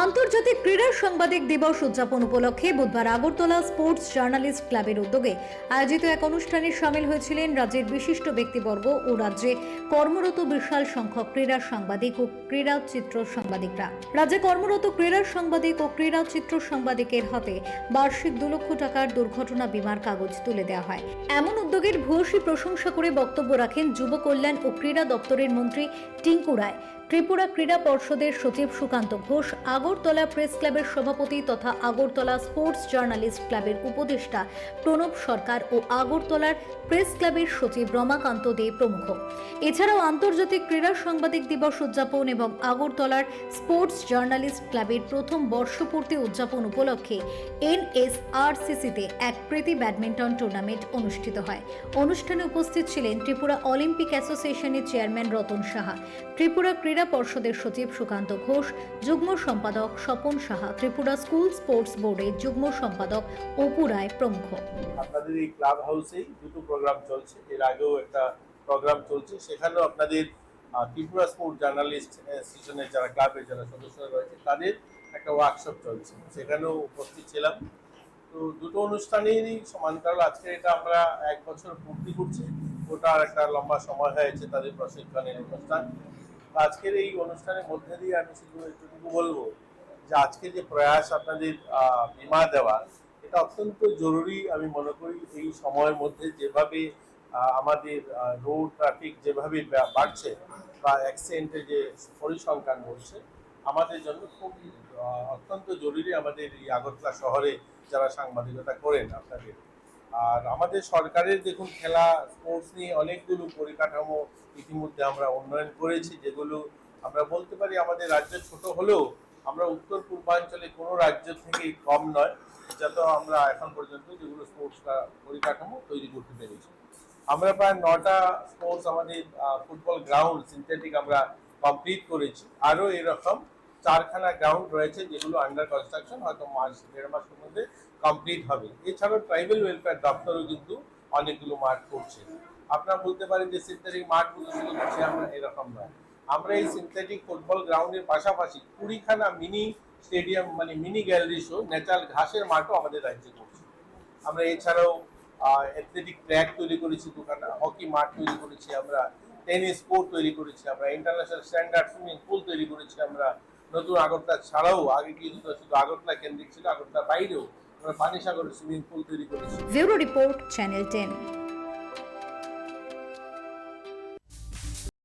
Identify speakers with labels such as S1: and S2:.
S1: আন্তর্জাতিক ক্রীড়া সাংবাদিক দিবস উদযাপন উপলক্ষে বুধবার আগরতলা স্পোর্টস জার্নালিস্ট ক্লাবের উদ্যোগে আয়োজিত এক অনুষ্ঠানে সামিল হয়েছিলেন রাজ্যের বিশিষ্ট ব্যক্তিবর্গ ও রাজ্যে কর্মরত বিশাল সংখ্যক ক্রীড়া সাংবাদিক ও ক্রীড়া চিত্র সাংবাদিকরা। রাজ্যে কর্মরত ক্রীড়া সাংবাদিক ও ক্রীড়া চিত্র সাংবাদিকের হাতে বার্ষিক দু লক্ষ টাকার দুর্ঘটনা বিমার কাগজ তুলে দেওয়া হয়। এমন উদ্যোগের ভূয়সী প্রশংসা করে বক্তব্য রাখেন যুব কল্যাণ ও ক্রীড়া দপ্তরের মন্ত্রী টিঙ্কু রায়। ত্রিপুরা ক্রীড়া পর্ষদের সচিব সুকান্ত ঘোষ, আগরতলা প্রেস ক্লাবের সভাপতি তথা আগরতলা স্পোর্টস জার্নালিস্ট ক্লাবের উপদেষ্টা প্রণব সরকার ও আগরতলার প্রেস ক্লাবের সচিব রমাকান্ত দে প্রমুখ। এছাড়াও আন্তর্জাতিক ক্রীড়া সাংবাদিক দিবস উদযাপন এবং আগরতলার স্পোর্টস জার্নালিস্ট ক্লাবের প্রথম বর্ষপূর্তি উদযাপন উপলক্ষে এনএসআরসিসিতে এক প্রীতি ব্যাডমিন্টন টুর্নামেন্ট অনুষ্ঠিত হয়। অনুষ্ঠানে উপস্থিত ছিলেন ত্রিপুরা অলিম্পিক অ্যাসোসিয়েশনের চেয়ারম্যান রতন সাহা। ত্রিপুরা ক্রীড়া পর্ষদের সচিব সুকান্ত ঘোষ, যুগ্ম সম্পাদক স্বপন সাহা, ত্রিপুরা স্কুল স্পোর্টস বোর্ডের যুগ্ম সম্পাদক অপু রায় প্রমুখ।
S2: আপনাদের এই ক্লাব হাউসেই দুটো প্রোগ্রাম চলছে। এর আগেও একটা প্রোগ্রাম চলছে। সেখানেও আপনাদের ত্রিপুরা স্পোর্ট জার্নালিস্ট অ্যাসোসিয়েশনের যারা ক্লাবের যারা সদস্যরা রয়েছে, তাদের একটা ওয়ার্কশপ চলছে। সেখানেও উপস্থিত ছিলাম। তো দুটো অনুষ্ঠানেরই সমান্তরাল আজকে এটা আমরা এক বছর পূর্তি করছি। ওটার একটা লম্বা সময় হয়েছে তাদের প্রশিক্ষণের অনুষ্ঠান। আজকের এই অনুষ্ঠানের মধ্যে দিয়ে আমি শুধু এটুকু বলব যে আজকে যে প্রয়াস আপনাদের বীমা দেওয়া, এটা অত্যন্ত জরুরি আমি মনে করি এই সময়ের মধ্যে যেভাবে আমাদের রোড ট্রাফিক যেভাবে বাড়ছে বা অ্যাক্সিডেন্টের যে পরিসংখ্যান বলছে, আমাদের জন্য খুব অত্যন্ত জরুরি আমাদের এই আগরতলা শহরে যারা সাংবাদিকতা করেন আপনাদের। আর আমাদের সরকারের দেখুন খেলা স্পোর্টস নিয়ে অনেকগুলো পরিকাঠামো ইতিমধ্যে আমরা উন্নয়ন করেছি, যেগুলো আমরা বলতে পারি আমাদের রাজ্য ছোট হলেও আমরা উত্তর পূর্বাঞ্চলে কোনো রাজ্য থেকেই কম নয়, যত আমরা এখন পর্যন্ত যেগুলো স্পোর্টস পরিকাঠামো তৈরি করতে পেরেছি। আমরা প্রায় নটা স্পোর্টস আমাদের ফুটবল গ্রাউন্ড সিনথেটিক আমরা কমপ্লিট করেছি। আরও এরকম চারখানা গ্রাউন্ড রয়েছে যেগুলো আন্ডার কনস্ট্রাকশন হয়তো মাস, দেড় মাসের মধ্যে কমপ্লিট হবে। এছাড়াও ট্রাইবেল ওয়েলফেয়ার দপ্তরও কিন্তু অনেকগুলো মাঠ করছে। আপনারা বলতে পারেন যে সিনথেটিক মাঠগুলো শুধু করছি আমরা, এরকম নয়। আমরা এই সিনথেটিক ফুটবল গ্রাউন্ডের পাশাপাশি কুড়িখানা মিনি স্টেডিয়াম মানে মিনি গ্যালারি শো ন্যাচারাল ঘাসের মাঠও আমাদের রাজ্যে করছি। আমরা এছাড়াও অ্যাথলেটিক ট্র্যাক তৈরি করেছি দুখানা হকি মাঠ তৈরি করেছি আমরা টেনিস কোর্ট তৈরি করেছি আমরা ইন্টারন্যাশনাল স্ট্যান্ডার্ড সুইমিং পুল তৈরি করেছি আমরা নতুন আগরতলা ছাড়াও আগে কিন্তু শুধু আগরতলা কেন্দ্রিক ছিল আগরতলা বাইরেও। আমরা পানি সাগরের সুইমিং পুল তৈরি করেছি।
S1: Bureau report channel ten